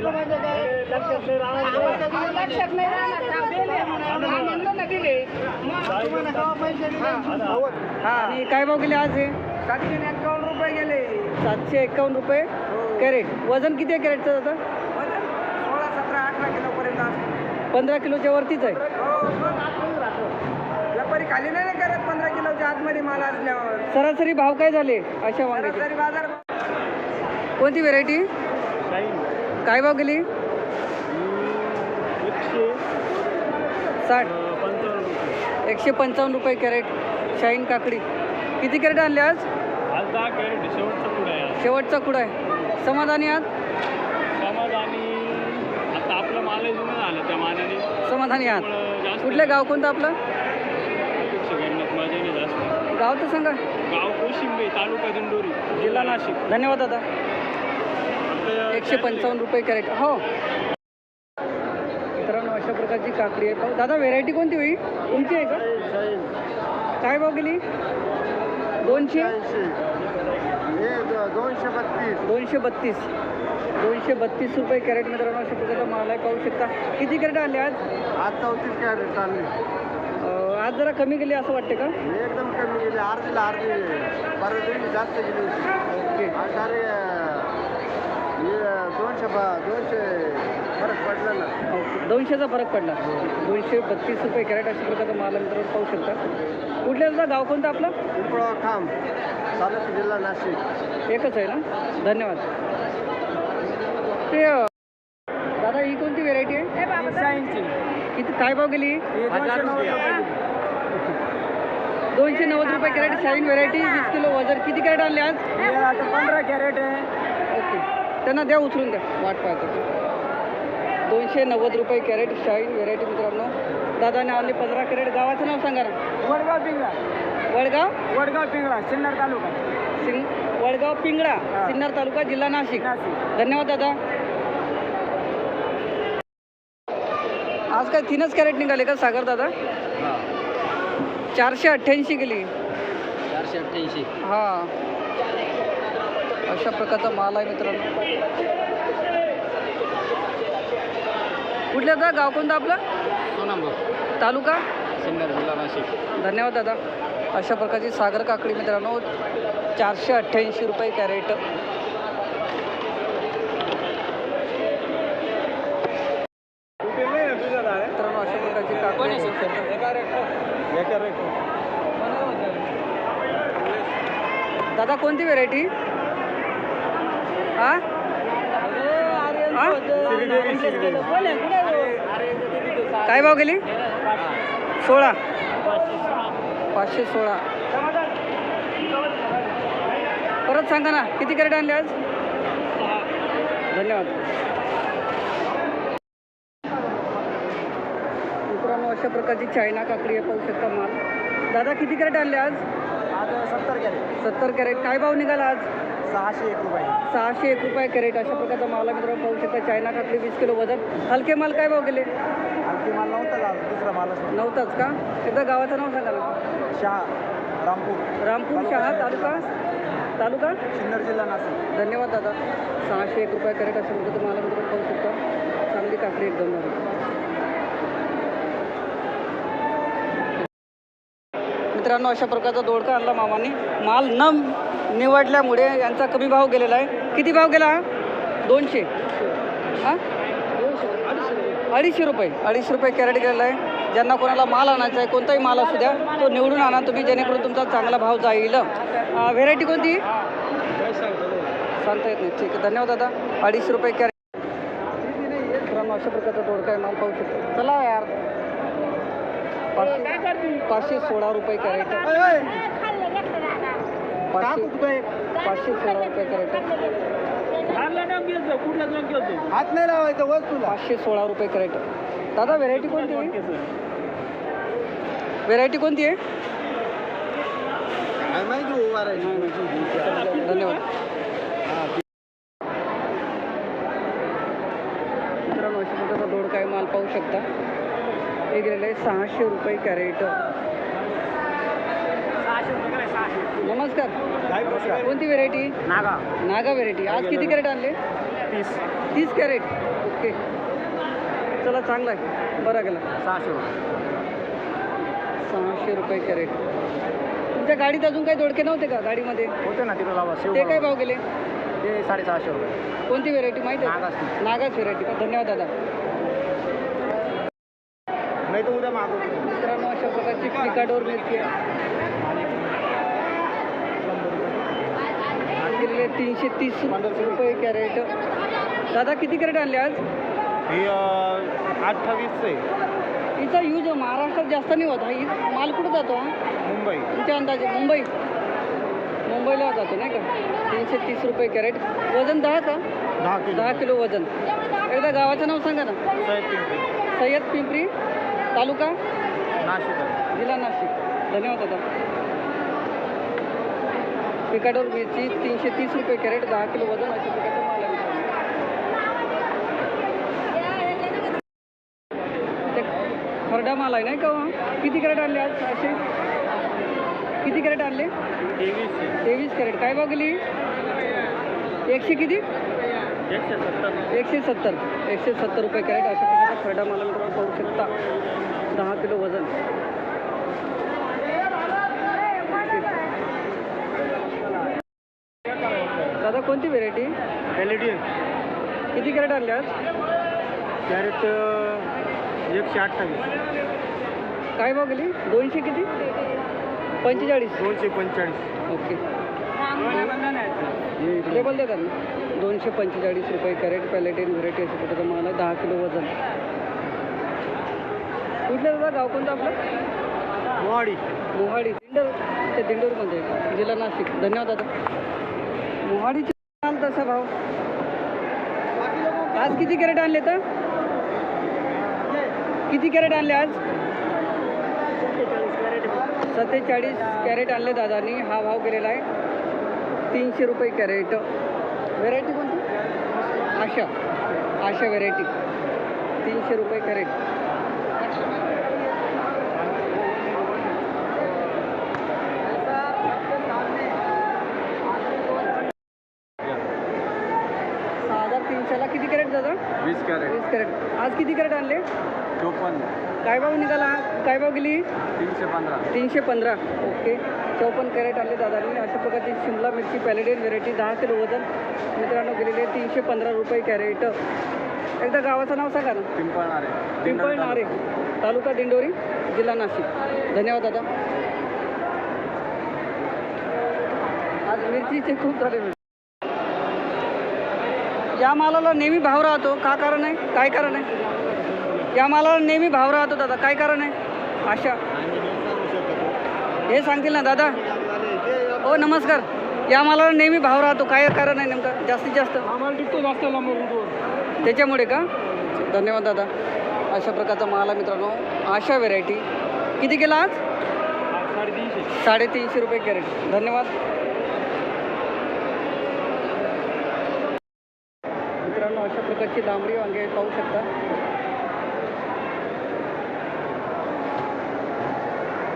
काय लक्षात नाही राहणार दिले आणि काय भाव गेले आज हे? सातशे एक्कावन्न रुपये गेले सातशे एक्कावन्न रुपये कॅरेट. वजन किती आहे कॅरेटचं आता सोळा सतरा अठरा किलो पर्यंत पंधरा किलोच्या वरतीच आहे. हो, व्यापारी खाली नाही करत पंधरा किलोच्या आतमध्ये माल असल्यावर सरासरी भाव काय झाले? अशा सरासरी बाजार कोणती व्हेरायटी काय भाव गेली? साठ. एकशे पंचावन्न रुपये कॅरेट शाईन काकडी. किती कॅरेट आणले आज? आज दहा कॅरेट शेवटचा पुढे आहे शेवटचा कुडा आहे. समाधानी आहात? समाधानी आहात. कुठलं गाव कोणतं आपलं? गाव तर सांगा. गाव कोशिंबे तालुका दिंडोरी जिल्हा नाशिक. धन्यवाद दादा. एकशे पंचावन्न रुपये कॅरेट. हो. मित्रांनो अशा प्रकारची काकडी आहे. पाहू- दादा व्हेरायटी कोणती होई तुमची आहे का? काय भाव गेली? दोनशे? दोनशे बत्तीस. दोनशे बत्तीस दोनशे बत्तीस रुपये कॅरेट मित्रांनो अशा प्रकारचा माल आहे. पाहू शकता. किती कॅरेट आले आज? आज चौतीस कॅरेट अं, आज जरा कमी गेली असं वाटते का? एकदम कमी गेली. अर्धीला अर्धी. परत जास्त गेली ओके. दोनशे बा दोनशे फरक पडला ना. दोनशेचा फरक पडला. दोनशे बत्तीस रुपये कॅरेट अशा प्रकारचा माल मित्रांनो पाहू शकता. कुठल्या गाव कोणतं आपलं? पिंपळा खांब तालुका जिल्हा नाशिक. एकच आहे ना? धन्यवाद. ते दादा ही कोणती व्हेरायटी आहे? किती काय भाव गेली? दोनशे नव्वद रुपये. कॅरेट शाईन व्हेरायटी वीस किलो वजन. किती कॅरेट आणले आज? पंधरा कॅरेट आहे. ओके. त्यांना द्या उचलून द्या. वाट पाहतो. दोनशे नव्वद रुपये कॅरेट शाईन व्हेरायटी मित्रांनो. दादाने आणले पंधरा कॅरेट. गावाचं नाव सांगा ना. वडगाव पिंगळा. वडगाव? वडगाव पिंगळा सिन्नर तालुका. सिंग वडगाव पिंगळा सिन्नर तालुका जिल्हा नाशिक. धन्यवाद दादा. आज काय तीनच कॅरेट निघाले का सागर दादा? चारशे अठ्ठ्याऐंशी गेली. चारशे अठ्ठ्याऐंशी. हा. अशा प्रकारचा माल आहे मित्रांनो. कुठल्या दादा? गाव कोणतं आपलं? सोनांबूर तालुका? सिन्नर जिल्हा नाशिक. धन्यवाद दादा. अशा प्रकारची सागर काकडी मित्रांनो चारशे अठ्ठ्याऐंशी रुपये कॅरेट. मित्रांनो अशा प्रकारची काकडी. दादा कोणती व्हेरायटी हा हा? काय भाव गेली? सोळा. पाचशे सोळा. परत सांगा ना किती कॅरेट आणले आज? धन्यवाद. मित्रांनो अशा प्रकारची चायना काकडी पाहू शकता माल. दादा किती कॅरेट आणले आज? आज सत्तर कॅरेट. सत्तर कॅरेट. काय भाव निघाला आज? सहाशे एक रुपये. सहाशे एक रुपये कॅरेट. अशा प्रकारचा माल आहे मित्रांनो पाहू शकता चायना काकडी वीस किलो वजन. हलके माल काय भाव गेले? आणखी माल नव्हता दुसरा मालच नव्हताच का? एकदा गावाचं नाव सांगा ना. शहा रामपूर. रामपूर शहा तालुका? तालुका? सिन्नर जिल्हा नाशिक. धन्यवाद दादा. सहाशे एक रुपये कॅरेट अशा प्रकारचं माल आहे मित्रांनो पाहू शकता. चांगली काकडी एकदम भारी. मित्रांनो अशा प्रकारचा दोडका आणला मामाने. माल न निवडल्यामुळे यांचा कमी भाव गेलेला आहे. किती भाव गेला? दोनशे. हां? अडीचशे रुपये. अडीचशे रुपये कॅरेट गेलेला आहे. ज्यांना कोणाला माल आणायचा आहे कोणताही माल असू द्या तो निवडून आणा. तुम्ही जेणेकरून तुमचा चांगला भाव जाईल. व्हेरायटी कोणती? सांगता येत नाही. ठीक आहे. धन्यवाद दादा. अडीचशे रुपये कॅरेट. मित्रांनो अशा प्रकारचा तोडका आहे. माल पाहू शकतो. चला यार. पाचशे पाचशे सोळा रुपये कॅरेट. पाचशे. पाचशे सोळा रुपये कॅरेट हात नाही लावायचं वस्तूला पाचशे सोळा रुपये कॅरेट दादा व्हेरायटी कोणती आहे? व्हेरायटी कोणती आहे? काय धन्यवाद. मित्रांनो अशा प्रकारचा दोडका आहे माल पाहू शकता. हे गेलेलं आहे सहाशे रुपये कॅरेट. नमस्कार. कोणती व्हेरायटी नागा. नागा व्हेरायटी आज किती कॅरेट आणले? तीस. तीस कॅरेट ओके. चला चांगला आहे. बरा गेला. सहाशे रुपये. सहाशे रुपये कॅरेट तुमच्या गाडीत अजून काही दोडके नव्हते का गाडीमध्ये? होते ना तिथं लावा ते काय भाव गेले? ते साडेसहाशे रुपये. कोणती व्हेरायटी माहिती आहे. नागाच. व्हेरायटी का धन्यवाद दादा. नाही तर उद्या मागवतो. मित्रांनो अशा प्रकारची पिकाडोर मिरची गेलेले तीनशे तीस रुपये कॅरेट. दादा किती कॅरेट आणले आज? ही अठ्ठावीस आहे. हिचा यूज महाराष्ट्रात जास्त नाही होत हा माल कुठं जातो हा? मुंबई. तुमच्या अंदाजे मुंबई? मुंबईला जातो नाही का? तीनशे तीस रुपये कॅरेट. वजन दहा का? दहा दहा किलो वजन. एकदा गावाचं नाव सांगा ना. साहेब पिंपरी. सय्यद पिंपरी तालुका? नाशिक. जिल्हा नाशिक. धन्यवाद दादा. पिकाडोर मिरची तीनशे तीस रुपये कॅरेट दहा किलो वजन अशा प्रकारचं माल आहे ते खरडा माल आहे नाही का हो? किती कॅरेट आणले आज? असे किती कॅरेट आणले? तेवीस तेवीस कॅरेट. काय बघली एकशे किती? एकशे सत्तर. एकशे सत्तर रुपये कॅरेट अशा प्रकारचा खरडा माल पाहू शकता. दहा किलो वजन दादा कोणती व्हेरायटी एल ई डी किती कॅरेट आणले आज? कॅरेट एकशे अठ्ठावीस. काय भाव गेली दोनशे किती? पंचेचाळीस. दोनशे पंचेचाळीस. ओके. टेबल देतात ना दोनशे पंचेचाळीस रुपये कॅरेट पॅलेटेन व्हरायटी प्रकारचा माल आहे दहा किलो वजन. कुठलं दादा गाव कोणतं आपलं? मोहाडी. मोहाडी. दिंडोर. ते दिंडोरमध्ये आहे. जिल्हा नाशिक. धन्यवाद दादा. मोहाडीचे कसा भाव. आज किती कॅरेट आणले तर? किती कॅरेट आणले आज? सत्तेचाळीस कॅरेट आणले दादानी. हा भाव केलेला आहे. तीनशे रुपये कॅरेट. व्हेरायटी कोणती? आशा. आशा व्हेरायटी तीनशे रुपये कॅरेट सहा हजार तीनशेला किती कॅरेट दादा वीस कॅरेट. वीस कॅरेट. आज किती कॅरेट आणले? चोपन्न. काय भाव निघाला? काय भाव गेली? तीनशे पंधरा. तीनशे पंधरा. ओके. चौपन्न कॅरेट आणले दादांनी. अशा प्रकारची शिमला मिरची पॅलेडियन व्हेरायटी दहा किलो वजन. मित्रांनो गेलेले तीनशे पंधरा रुपये कॅरेट. एकदा गावाचं नाव सांगा ना. पिंपळणारे पिंपळ नारे तालुका दिंडोरी जिल्हा नाशिक. धन्यवाद दादा. आज मिरचीचे खूप झाले. या मालाला नेहमी भाव राहतो. का कारण आहे? काय कारण आहे? या मालाला नेहमी भाव राहतो दादा. काय कारण आहे? आशा. हे सांगतील ना दादा? हो नमस्कार. या मालाला नेहमी भाव राहतो. काय कारण आहे नेमका? जास्तीत जास्त. त्याच्यामुळे का? धन्यवाद दादा. अशा प्रकारचा माल आहे मित्रांनो. आशा व्हेरायटी किती केला आज? साडेतीनशे. साडेतीनशे रुपये कॅरेट. धन्यवाद मित्रांनो अशा प्रकारची लांबडी वांगे पाहू शकता.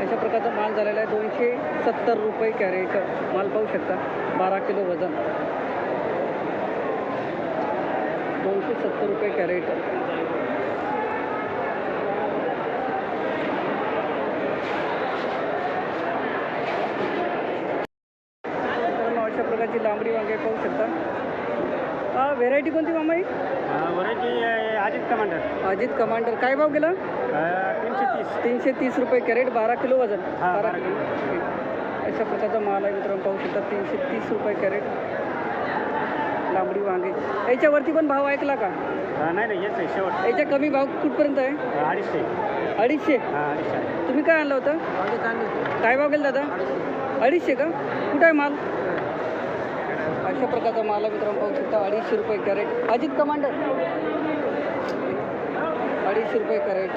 अशा प्रकारचा माल झालेला आहे. दोनशे सत्तर रुपये कॅरेट माल पाहू शकता. बारा किलो वजन. दोनशे सत्तर रुपये कॅरेट. अशा प्रकारची लांबडी वांगे पाहू शकता. व्हेरायटी कोणती मामा ही? Variety Ajit commander. Ajit commander. काय भाव गेला? तीनशे तीस. तीनशे तीस रुपये कॅरेट बारा किलो वजन. हा, बारा किलो. ठीक. अशा प्रकारचा माल आहे मित्रांनो पाहू शकता. तीनशे तीस रुपये कॅरेट. लांबडी वांगे. याच्यावरती पण भाव ऐकला का? नाही नाही हेच आहे शेवट. याच्या कमी भाव कुठपर्यंत आहे? अडीचशे. अडीचशे. हां अडीचशे. तुम्ही काय आणलं होतं? काय भाव गेला दादा? अडीचशे का? कुठं आहे माल? अशा प्रकारचा माल मित्रांनो. पाहू शकता अडीचशे रुपये कॅरेट. अजित कमांडर. अडीचशे रुपये कॅरेट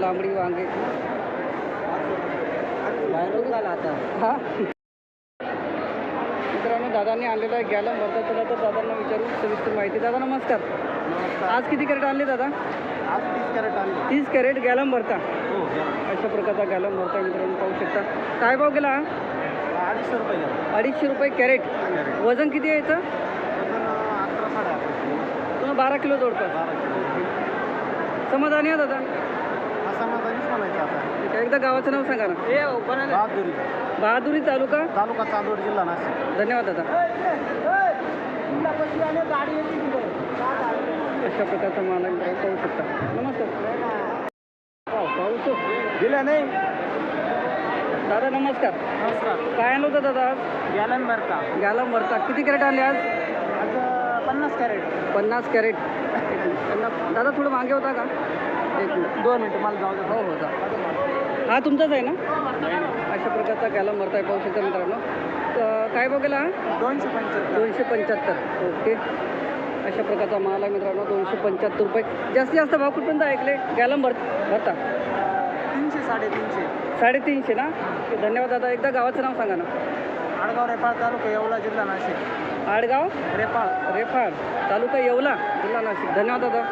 लांबडी वांगे. आता हा. मित्रांनो दादांनी आणलेला आहे गॅलम. भरता तुला तर दादांना विचारू सविस्तर माहिती. दादा नमस्कार. आज किती कॅरेट आणले दादा? आज तीस कॅरेट आले तीस कॅरेट गॅलम भरता. हो अशा प्रकारचा गॅलम भरता मित्रांनो पाहू शकता. काय भाव गेला? अडीचशे रुपये अडीचशे रुपये कॅरेट. वजन किती आहे याचं? तुम्हाला बारा किलो किलो. समाधानी आहे दादा? हा समाधानीच म्हणायचं आता. ठीक आहे एकदा गावाचं नाव सांगा ना. बहादुरी. बहादुरी तालुका? तालुका चांदवड जिल्हा नाशिक. धन्यवाद दादा. अशा प्रकारचा माल आहे मित्रांनो, पाहू शकता. नमस्कार. पाऊस दिला नाही? दादा नमस्कार. नमस्कार. काय आणलं होतं दादा? आज गॅलन का घ्यायला मरता किती कॅरेट आणले आज? आज पन्नास कॅरेट. पन्नास कॅरेट. एक मिनिट. पन्नास दादा थोडं मागे होता का? एक मिनिट. दोन मिनटं मला जाऊ हो हो जा. हा तुमचाच आहे ना? अशा प्रकारचा घ्यायला मरता आहे पाहू शकता मित्रांनो. तर काय बघेल हा दोनशे पंच्याहत्तर. दोनशे पंच्याहत्तर. ओके. अशा प्रकारचा माल आहे मित्रांनो दोनशे पंच्याहत्तर रुपये. जास्तीत जास्त भाव कुठपर्यंत ऐकले गॅलम भर भरता. तीनशे साडेतीनशे. साडेतीनशे ना? धन्यवाद दादा. एकदा गावाचं नाव सांगा ना. आडगाव रेपाळ तालुका येवला जिल्हा नाशिक. आडगाव? रेपाळ. रेफाड तालुका येवला जिल्हा नाशिक. धन्यवाद दादा.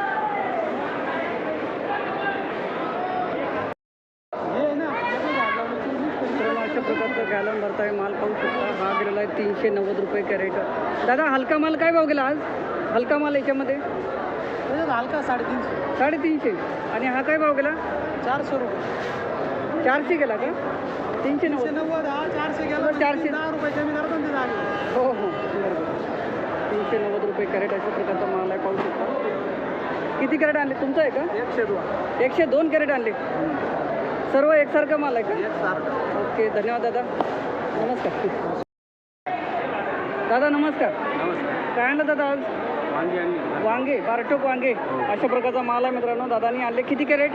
हे अशा प्रकारचं गॅलन भरताय माल पाहू शकता. हा गेलेला आहे तीनशे नव्वद रुपये कॅरेट. दादा हलका माल काय भाव गेला आज? हलका माल याच्यामध्ये? हलका साडेतीनशे. साडेतीनशे. आणि हा काय भाव गेला? चारशे रुपये. चारशे गेला का? तीनशे तीनशे नव्वद नव्वद हा चारशे गेला. चारशे. दहा रुपये कमी करतो ते जागे हो हो. बरोबर तीनशे नव्वद रुपये कॅरेट अशा प्रकारचा माल आहे पाहू शकता. किती कॅरेट आणले? तुमचं आहे का? एकशे दोन. एकशे दोन कॅरेट आणले. सर्व एकसारखा माल आहे का? ओके धन्यवाद दादा. नमस्कार. दादा नमस्कार. नमस्कार. काय आणलं दादा आज? वांगी आणि वांगे बारटोक वांगे. अशा प्रकारचा माल आहे मित्रांनो. दादानी आणले. किती कॅरेट?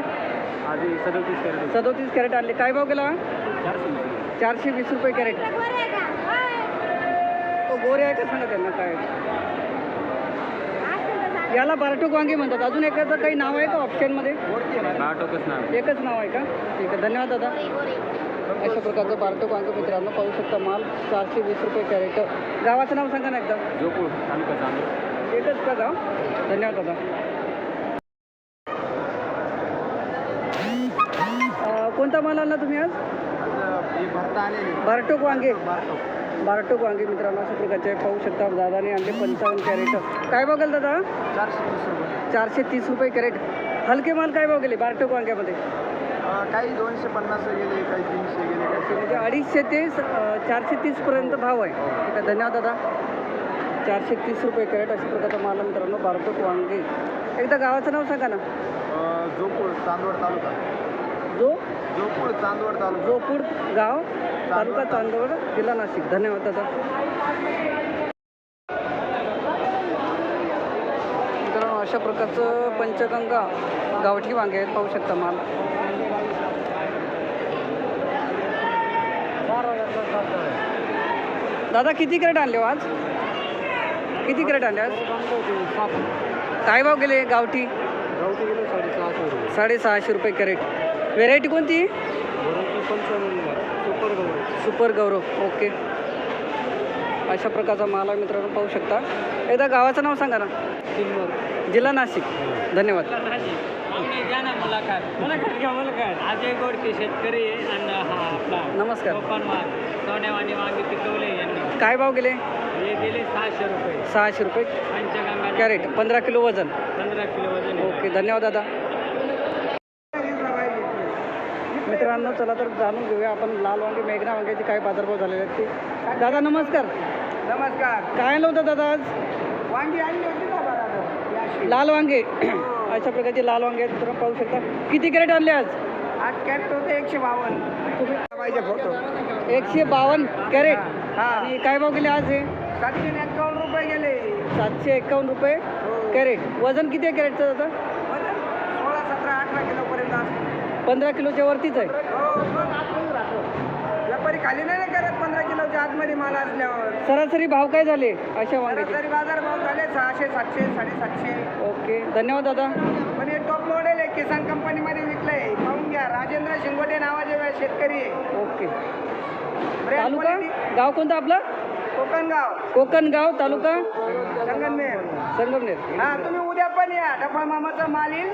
सदतीस कॅरेट सदोतीस कॅरेट आणले. काय भाव गेला? चारशे वीस रुपये. कॅरेट. गोरे आहे का? सांगा त्यांना काय याला बारटोक वांगे म्हणतात. अजून एखादं काही नाव आहे का ऑप्शनमध्ये नाव एकच नाव आहे का? ठीक आहे. धन्यवाद दादा. अशा प्रकारचं बारटोक वांगे मित्रांनो पाहू शकता माल. चारशे वीस रुपये कॅरेट. गावाचं नाव सांगा ना एकदा. जोपूर तालुका चांदूर एकच का गाव धन्यवाद दादा. कोणता माल आणला तुम्ही आज? बारटोक वांगे. बारटोक वांगे मित्रांनो अशा प्रकारचे पाहू शकता. दादाने आणले पंचावन्न कॅरेट. काय बघेल दादा? चारशे तीस रुपये कॅरेट. हलके माल काय भाव गेले बारटोक वांग्यामध्ये? काही दोनशे पन्नास गेले काही तीनशे गेले म्हणजे अडीचशे ते चारशे तीसपर्यंत भाव आहे. आहे धन्यवाद दादा. चारशे तीस रुपये कॅरेट अशा प्रकारचा माल मित्रांनो बारटोक वांगे. एकदा गावाचं नाव सांगा ना. जोपूर चांदवड तालुका. जो? जोपूर चांदवड तालुका. जोपूर गाव? तालुका. चांदवड जिल्हा नाशिक. धन्यवाद दादा. मित्रांनो अशा प्रकारचं पंचगंगा गावठी वांगे आहेत पाहू शकता माल. दादा किती कॅरेट आणले हो आज? किती कॅरेट आणले आज? काय भाव गेले गावठी. साडेसहाशे रुपये कॅरेट. व्हेरायटी कोणती? सुपर गौरव. ओके अशा प्रकारचा माल मित्रांनो पाहू शकता. एकदा गावाचं नाव सांगा ना. जिल्हा नाशिक. धन्यवाद. घ्या ना मुलाखत. मुलाखत घ्या मुलाखत. अजय गोडके शेतकरी आणि हा आपला नमस्कार. कोकण वाघ. सोन्यावाणी वांगे पिकवले यांनी. काय भाव गेले? हे दिले सहाशे रुपये. सहाशे रुपये. पंचगंगा कॅरेट पंधरा किलो वजन. पंधरा किलो वजन आहे. ओके धन्यवाद दादा. मित्रांनो चला तर जाणून घेऊया आपण लाल वांगे मेघना वांग्याचे काय बाजारभाव झालेले आहेत ते. दादा नमस्कार. नमस्कार. काय आणलं होतं दादा आज? वांगी आणली होती लाल वांगे. अशा प्रकारचे लाल वांगे आहेत मित्रांनो पाहू शकता. किती कॅरेट आणले आज? आज कॅरेट होते एकशे बावन्न. पाहिजे फोटो एकशे बावन्न कॅरेट. हा. आणि काय भाव गेले आज हे? सातशे एक्कावन्न रुपये गेले. सातशे एक्कावन्न रुपये कॅरेट. वजन किती आहे कॅरेटचं वजन सोळा सतरा अठरा किलोपर्यंत असतं. पंधरा किलोच्या वरतीच आहे. हो राहतो. व्यापारी खाली नाही ना करत पंधरा किलोच्या आतमध्ये माल असल्यावर. सरासरी भाव काय झाले अशा वांग्याचे? सरासरी बाजार भाव झाले सहाशे सातशे साडेसातशे. ओके. धन्यवाद दादा. पण हे टॉप मॉडेल आहे किसान कंपनीमध्ये विकलंय. पाहून घ्या राजेंद्र शिंगोटे नावाचे वे- शेतकरी आहे. ओके. Brand तालुका? quality, गाव कोणतं आपलं? कोकण गाव कोकण गाव तालुका? संगमनेर. संगमनेर. हा तुम्ही उद्या पण या. डफळ मामाचा माल येईल.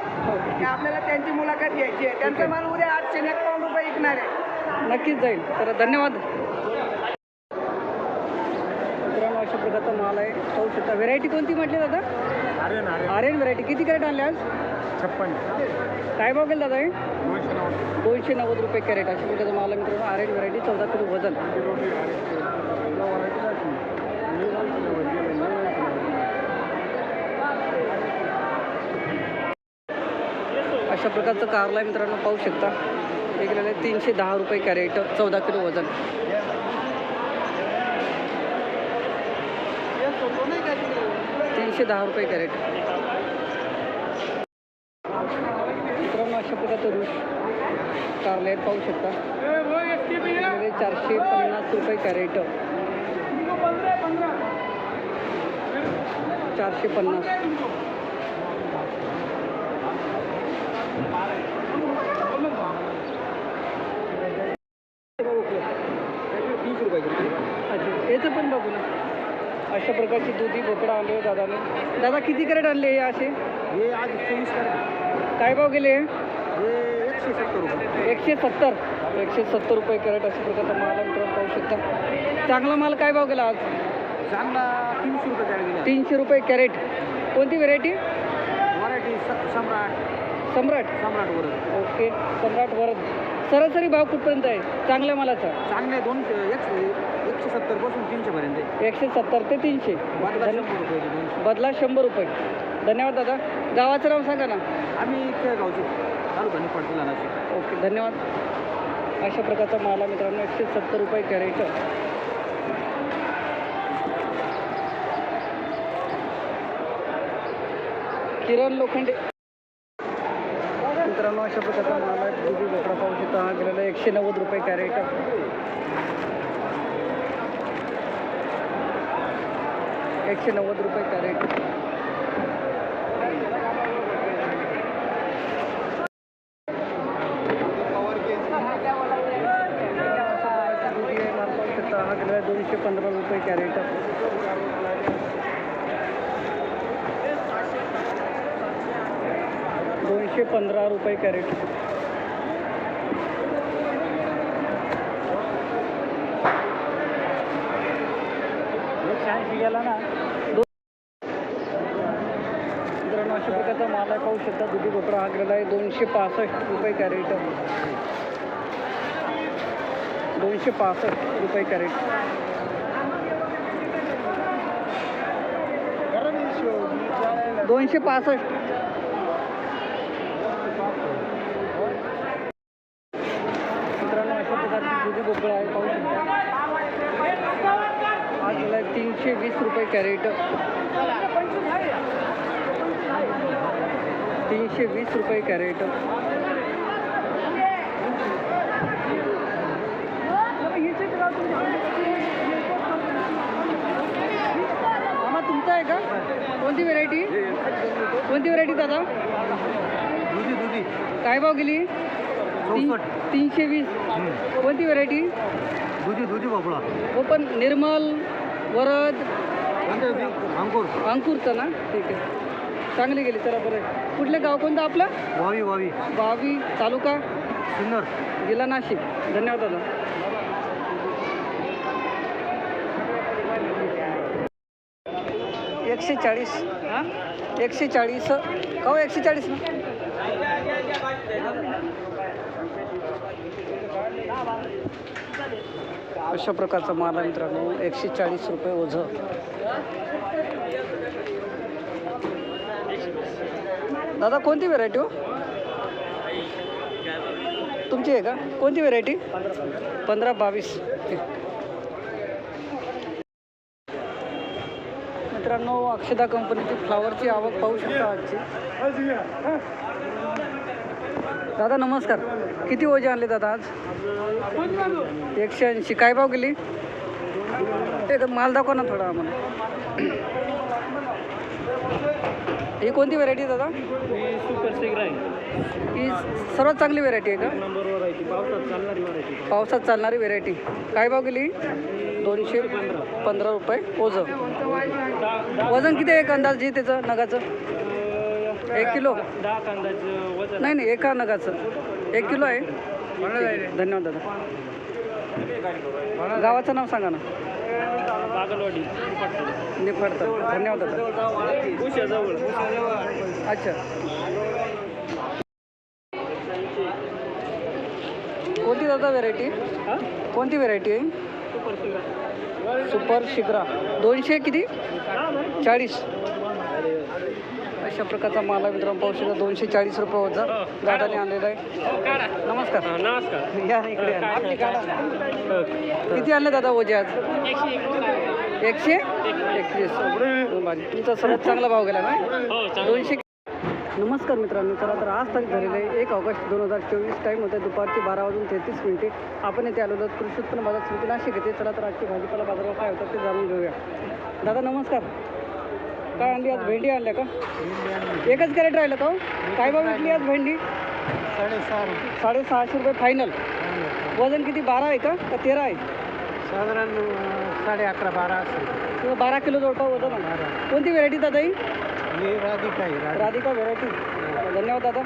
की आपल्याला त्यांची मुलाखत घ्यायची आहे. त्यांचा माल उद्या आठशे एक्कावन्न रुपये विकणार आहे. नक्कीच जाईल. तर धन्यवाद. अशा प्रकारचा माल आहे. पाहू शकता. व्हेरायटी कोणती म्हटली दादा? आर्यन आर्यन. आर्यन व्हरायटी किती कॅरेट आणले आज? छप्पन. काय भाव गेला दादा हे? दोनशे नव्वद. दोनशे नव्वद रुपये कॅरेट. अशा प्रकारचा माल आहे मित्रांनो. आर्यन व्हरायटी चौदा किलो वजन. अशा प्रकारचं कारला मित्रांनो. पाहू शकता. आहे तीनशे दहा रुपये कॅरेट चौदा किलो वजन. तीनशे दहा रुपये कॅरेट. मित्रांनो अशा प्रकारचं रुश कारले पाहू शकता. चारशे पन्नास रुपये कॅरेट. चारशे पन्नास. अच्छा याचं पण बघू ना. अशा प्रकारची दुधी भोपळा आणले दादाने. दादा किती कॅरेट आणले हे असे? हे आज चोवीस काय भाव गेले हे? एकशे सत्तर रुपये. एकशे सत्तर. एकशे सत्तर रुपये कॅरेट अशा प्रकारचा माल मित्रांनो पाहू शकता. चांगला माल काय भाव गेला आज? चांगला तीनशे रुपये कॅरेट तीनशे रुपये कॅरेट. कोणती variety variety Samrat. Samrat. Samrat Varad. Okay Samrat Varad. सरासरी भाव कुठपर्यंत आहे? चांगल्या मालाचा? चांगले दोनशे एकशे एकशे सत्तरपासून तीनशे पर्यंत आहे. एकशे सत्तर ते तीनशे. शंभर रुपये दोनशे. बदला शंभर रुपये. धन्यवाद दादा. गावाचं नाव सांगा ना. आम्ही केळगावचे तालुका निफाड जिल्हा नाशिक. ओके धन्यवाद. अशा प्रकारचा माल आहे मित्रांनो एकशे सत्तर रुपये कॅरेट. किरण लोखंडे. मित्रांनो अशा प्रकारचा माल आहे. दुधी बोकडा पाहू शकता हा गेलेला आहे एकशे नव्वद रुपये कॅरेट एकशे नव्वद रुपये कॅरेट आहे दोनशे पंधरा रुपये कॅरेट. दोनशे पंधरा रुपये कॅरेट. एकशे ऐंशी गेला ना. मित्रांनो अशा प्रकारचा माल आहे पाहू शकता दुधी भोपळा हा गेला आहे दोनशे पासष्ट रुपये कॅरेट. दोनशे पासष्ट रुपये कॅरेट. दोनशे पासष्ट मित्रांनो अशा प्रकारची दुधी भोपळा आहे पाहू शकता हा गेला आहे तीनशे वीस रुपये कॅरेट. तीनशे वीस रुपये कॅरेट. तुमचा आहे का? कोणती व्हेरायटी कोणती व्हेरायटी दादा? दुधी दुधी काय भाव गेली. तीनशे वीस. कोणती व्हेरायटी दुधी दुधी भोपळा. हो पण निर्मल वरद अंकुर. अंकुरचं ना? ठीक आहे. चांगली गेली चला बरं. आहे. कुठलं गाव कोणतं आपलं? वावी वावी. बावी तालुका? सुंदर जिल्हा नाशिक. धन्यवाद दादा. एकशे चाळीस. हां? एकशे चाळीस. का हो एकशे चाळीस ना? अशा प्रकारचा माल आहे मित्रांनो. एकशे चाळीस रुपये ओझं. दादा कोणती व्हेरायटी हो? तुमची आहे का? कोणती व्हेरायटी पंधरा बावीस. ठीक. मित्रांनो अक्षदा कंपनीची फ्लावरची आवक पाहू शकता आजची. दादा नमस्कार. किती ओझे आणले दादा आज? एकशे ऐंशी. काय भाव गेली? ते तर माल दाखवा ना थोडा आम्हाला. ही कोणती व्हरायटी दादा? ही सर्वात चांगली व्हेरायटी आहे का? पावसात चालणारी व्हरायटी पावसात चालणारी व्हेरायटी काय भाव गेली? दोनशे पंधरा रुपये. ओझं. वजन किती आहे एक अंदाज? त्याचं नगाचं. एक किलो. दहा कांदाचं वजन नाही नाही एका नगाचं एक किलो आहे. धन्यवाद दादा. गावाचं नाव सांगा ना. बागलवाडी निफाड धन्यवाद दादा. अच्छा. कोणती दादा व्हेरायटी कोणती व्हेरायटी आहे? सुपर शिग्रा. दोनशे किती? चाळीस. अशा प्रकारचा माल मित्रांनो. पाहू शकता दोनशे चाळीस रुपये वजा दादाने आणलेला आहे. नमस्कार. नमस्कार. या इकडे. किती आणले दादा ओझे आज? एकशे एकवीस. तुमचा सर्वात चांगला भाव गेला ना? हो दोनशे नमस्कार मित्रांनो. चला तर आज तारीख झालेलं आहे. एक ऑगस्ट दोन हजार चोवीस. टाईम होतं दुपारचे बारा वाजून तेहतीस मिनिटे. आपण येथे आलो आहोत कृषी उत्पन्न बाजार समिती नाशिक येते चला तर आजची भाजीपाला बाजारात काय होतं ते जाणून घेऊया. दादा नमस्कार. काय आणली आज? भेंडी आणल्या का? एकच कॅरेट राहिलं का हो? काय भाव विकली आज भेंडी? साडेसहा साडेसहाशे रुपये फायनल वजन किती? बारा आहे का? का तेरा आहे? साधारण साडे अकरा बारा असेल किंवा बारा किलो जवळपास वजन आहे. कोणती व्हेरायटी दादा ही? ही राधिका आहे राधिका. राधिका व्हेरायटी धन्यवाद दादा.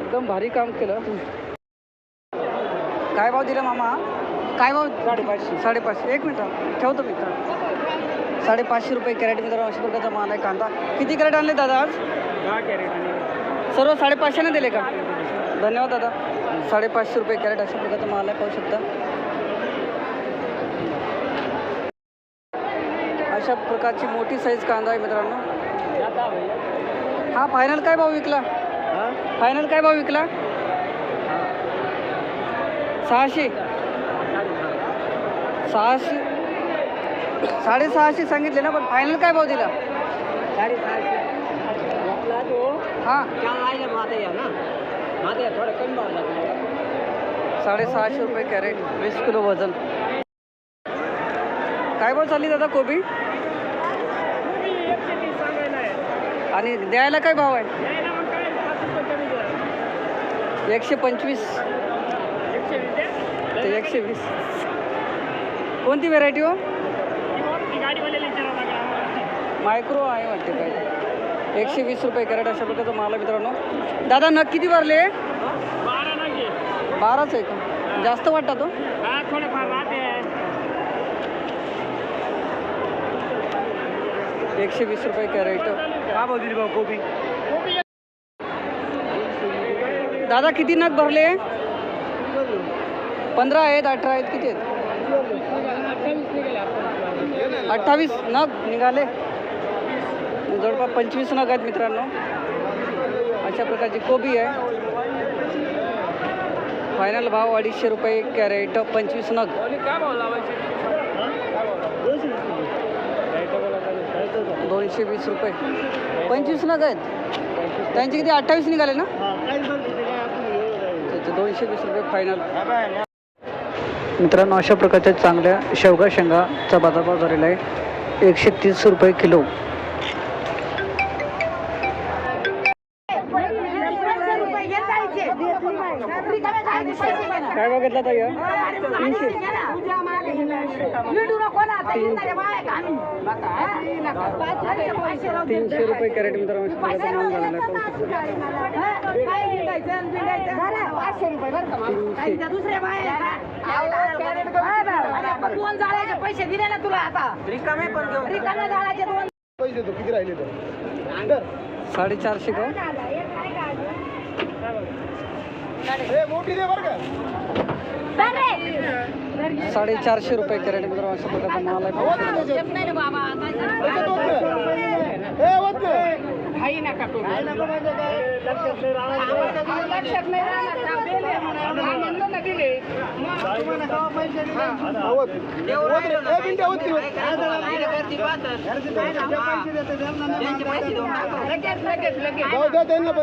एकदम भारी काम केलं. काय भाव दिला मामा? काय भाव? साडेपाचशे. साडेपाचशे. एक मिनिट. ठेवतो मित्र साडेपाचशे रुपये कॅरेट मित्र अशा प्रकारचा माल आहे कांदा. किती कॅरेट आणले दादा आज? दहा कॅरेट आणि सर्व साडेपाचशेने दिले का? धन्यवाद दादा. साडेपाचशे रुपये कॅरेट अशा प्रकारचा माल आहे पाहू शकता. अशा प्रकारची मोठी साईज कांदा आहे मित्रांनो. हा फायनल काय भाव विकला? फायनल काय भाव विकला? सहाशे. सहाशे साडेसहाशे सांगितले ना पण फायनल काय भाव दिला? हां. साडेसहाशे रुपये कॅरेट वीस किलो वजन. काय भाव चालली दादा कोबी? आणि द्यायला काय भाव आहे? एकशे पंचवीस. एकशे वीस. कोणती व्हेरायटी हो? मायक्रो आहे वाटते काय? एकशे वीस रुपये कॅरेट अशा प्रकारचा माल आहे मित्रांनो. दादा नग किती भरले? बाराच आहे का? जास्त वाटता तो हो? एकशे वीस रुपये कॅरेट. का दिली भाऊ कोबी दादा किती नग भरले? पंधरा आहेत अठरा आहेत किती आहेत? अठ्ठावीस नग निघाले. जवळपास पंचवीस नग आहेत मित्रांनो. अशा प्रकारची कोबी आहे. फायनल भाव अडीचशे रुपये कॅरेट पंचवीस नग. दोनशे वीस रुपये. पंचवीस नग आहेत. त्यांचे किती? अठ्ठावीस निघाले ना? त्याचे दोनशे वीस रुपये फायनल मित्रांनो अशा प्रकारच्या चांगल्या शेवगा शेंगाचा बाजारभाव झालेला आहे. एकशे तीस रुपये किलो. घेतला हा? तीनशे. तीनशे रुपये कॅरेट. दुसऱ्या दोन जाळ्याचे पैसे दिले ना तुला आता. रिकामे पण रिकामे जाळ्याचे दोन पैसे तो किती राहिले तर? साडेचारशे का? ए, मोठी दे बरं का साडेचारशे रुपये कॅरेट मित्रांनो अशा प्रकारचा माल आहे.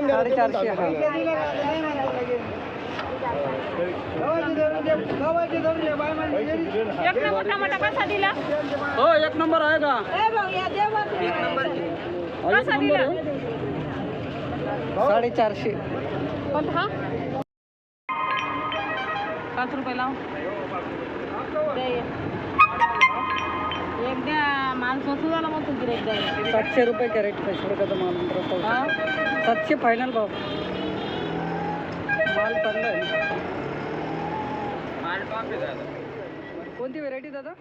साडेचारशे. एक नंबर टमाटा कसा दिला हो एक नंबर आहे का? नंबर आहे. साडेचारशे. पण हा? पाच रुपये लाव. दे. एक द्या. माणसं सुद्धा म्हणतो गिरेक सातशे रुपये कॅरेट अशा प्रकारचा माल. हा? सातशे फायनल भाव. माल चांगला आहे ना. माल पाप दादा. कोणती व्हरायटी दादा?